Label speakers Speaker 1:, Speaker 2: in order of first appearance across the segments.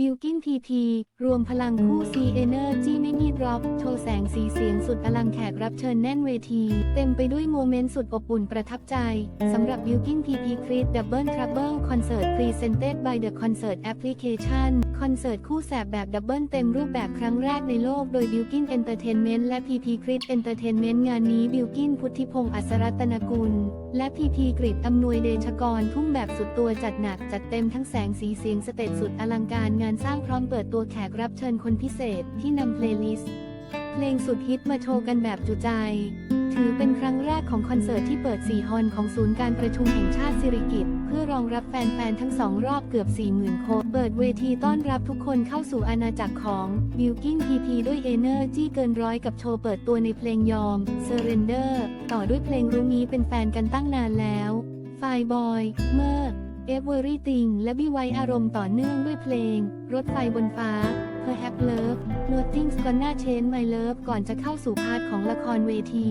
Speaker 1: บิลกินพีพีรวมพลังคู่ซีเอเนอร์จีไม่มีดรอป โชว์แสงสีเสียงสุดอลังแขกรับเชิญแน่นเวที เต็มไปด้วยโมเมนต์สุดอบอุ่นประทับใจ สำหรับบิลกินพีพีคริสดับเบิลทรั b เบิลคอนเสิร์ตพรีเซนเต็ด by The Concert Application คอนเสิร์ตคู่แสบแบบดับเบิลเต็มรูปแบบครั้งแรกในโลกโดยบิลกินเอนเตอร์เทนเมนต์และพีพีคริสเอนเตอร์เทนเมนต์งานนี้บิลกินพุทธิพงศ์อัศรัตนกุล และพีพีกริดอำนวยเดชกรทุ่มแบบสุดตัวจัดหนักจัดเต็มทั้งแสงสีเสียงสเตจสุดอลังการงานสร้างพร้อมเปิดตัวแขกรับเชิญคนพิเศษที่นำเพลย์ลิสต์เพลงสุดฮิตมาโชว์กันแบบจุใจ ถือเป็นครั้งแรกของคอนเสิร์ตที่เปิด 4 ฮอลล์ของศูนย์การประชุมแห่งชาติสิริกิติ์เพื่อรองรับแฟน ๆ ทั้งสองรอบเกือบ 40,000 คน เปิดเวทีต้อนรับทุกคนเข้าสู่อาณาจักรของ b i l k i n PP ด้วยเอเนอร์จี้เกินร้อยกับโชว์เปิดตัวในเพลงยอม Surrender ต่อด้วยเพลงรู้งี้เป็นแฟนกันตั้งนานแล้ว ไฟบอย เมื่อ Everything และบิไวอารมณ์ต่อเนื่องด้วยเพลง รถไฟบนฟ้า Perhaps Love Nothing's Gonna Change My Love ก่อนจะเข้าสู่พาร์ทของละครเวที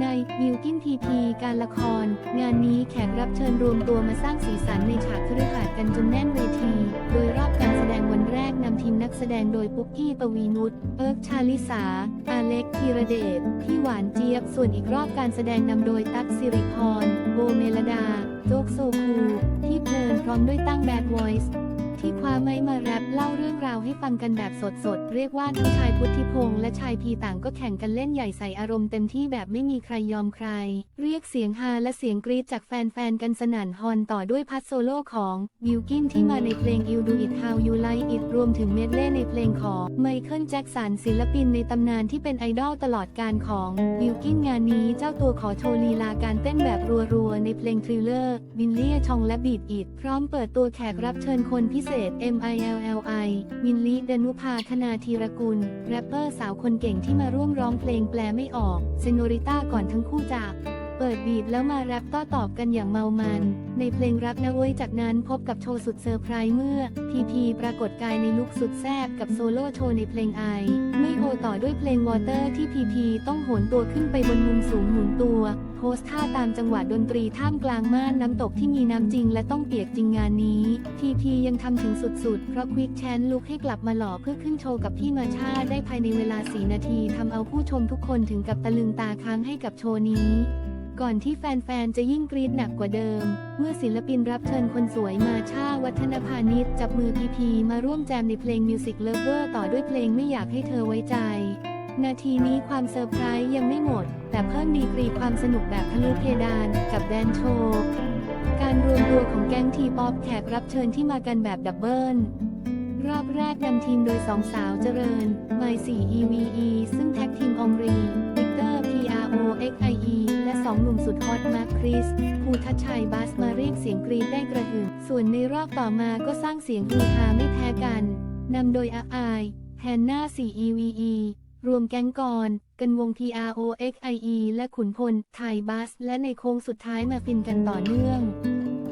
Speaker 1: ในบิวกินพีพีการละคร งานนี้แขกรับเชิญรวมตัวมาสร้างสีสันในฉากคฤหาสน์กันจนแน่นเวที โดยรอบการแสดงวันแรกนำทีมนักแสดงโดยปุ๊กกี้ปวีนุชเอิร์กชาลิสา อาเล็กธีรเดชพี่หวานเจี๊ยบ ส่วนอีกรอบการแสดงนำโดยตั๊กสิริพรโบเมลดา โจ๊กโซคูพี่เพลินพร้อมด้วยตั้งแบดวอยซ์ ที่คว้าไม้มาแรปเล่าเรื่องราวให้ฟังกันแบบสดๆ เรียกว่าทั้งชายพุทธิพงษ์และชายพีต่างก็แข่งกันเล่นใหญ่ใส่อารมณ์เต็มที่แบบไม่มีใครยอมใคร เรียกเสียงฮาและเสียงกรี๊ดจากแฟนๆ กันสนั่นฮอนต่อด้วยพัดโซโล่ของวิลกินที่มาในเพลง You Do It How You Like It รวมถึงเมดเล่ในเพลงของไมเคิลแจ็กสันศิลปินในตำนานที่เป็นไอดอลตลอดการของวิลกินงานนี้เจ้าตัวขอโชว์ลีลาการเต้นแบบรัวๆในเพลงทริลเลอร์บินเลียชองและบีดอิดพร้อมเปิดตัวแขกรับเชิญคนพิเศษ MILLI มินลีดนุภาคณาธีรกุล แรปเปอร์สาวคนเก่งที่มาร่วมร้องเพลงแปลไม่ออก เซโนริต้าก่อนทั้งคู่จาก เปิดบีทแล้วมาแรปต้ตอบกันอย่างเมามัน ในเพลงรักนะเว้ยจากนั้นพบกับโชว์สุดเซอร์ไพรส์เมื่อ พีพีปรากฏกายในลุคสุดแซ่บกับโซโล่โชว์ในเพลงไอ ไม่โอต่อด้วยเพลงวอเตอร์ที่พีพีต้องโหนตัวขึ้นไปบนมุมสูงหมุนตัว โพสท่าตามจังหวะดนตรีท่ามกลางม่านน้ำตกที่มีน้ำจริงและต้องเปียกจริงงานนี้ พีพียังทำถึงสุดๆ เพราะควิกแชนลุกให้กลับมาหล่อเพื่อขึ้นโชว์กับพี่มาชาได้ภายในเวลา 4 นาทีทำเอาผู้ชมทุกคนถึงกับตะลึงตาค้างให้กับโชว์นี้ ก่อนที่แฟนๆ จะยิ่งกรี๊ดหนักกว่าเดิม เมื่อศิลปินรับเชิญคนสวยมาชาวัฒนพานิชจับมือพีพีมาร่วมแจมในเพลง Music Lover ต่อด้วยเพลงไม่อยากให้เธอไว้ใจ นาทีนี้ความเซอร์ไพรส์ยังไม่หมด แต่เพิ่มดีกรีความสนุกแบบทะลุเพดานกับแดนโชว์การรวมตัวของแก๊งทีป๊อปแขกรับเชิญที่มากันแบบดับเบิลรอบแรกนำทีมโดยสองสาวเจริญไมสี่ EVE ซึ่งแท็กทีมองรี สองหนุ่มสุดฮอตมาร์คคริส ภูทัชชัยบัสมาเรียกเสียงกรีดได้กระหึ่ม ส่วนในรอบต่อมาก็สร้างเสียงฮือฮาไม่แพ้กัน นำโดยอาอายแฮนนา 4 EVE รวมแก๊งกร กันวง PRO XIE และขุนพล ไทยบัส และในโค้งสุดท้ายมาฟินกันต่อเนื่อง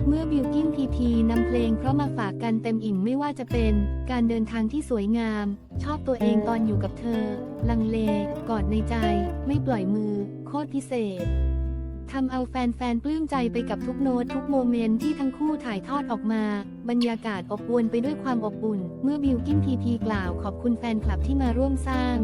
Speaker 1: เมื่อบิวกิ้นพีพีนำเพลงเพราะมาฝากกันเต็มอิ่มไม่ว่าจะเป็น การเดินทางที่สวยงาม ชอบตัวเองตอนอยู่กับเธอ ลังเล กอดในใจ ไม่ปล่อยมือ โคตรพิเศษ ทำเอาแฟนๆ ปลื้มใจไปกับทุกโน้ตทุกโมเมนต์ที่ทั้งคู่ถ่ายทอดออกมา บรรยากาศอบอวลไปด้วยความอบอุ่น เมื่อบิวกิ้นพีพีกล่าวขอบคุณแฟนคลับที่มาร่วมสร้าง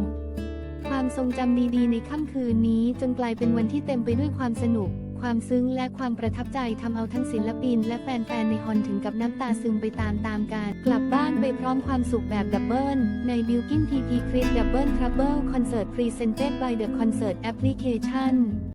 Speaker 1: ความทรงจำดีๆ ในค่ำคืนนี้จนกลายเป็นวันที่เต็มไปด้วยความสนุก ความซึ้งและความประทับใจทำเอาทั้งศิลปิน และแฟนๆ ในฮอนถึงกับน้ำตาซึมไปตามๆกัน กลับบ้านไปพร้อมความสุขแบบดับเบิลในบิลกินพีพีคริสดับเบิลทรั b เบิลคอนเสิร์ตพรีเซนเต็ด by The Concert Application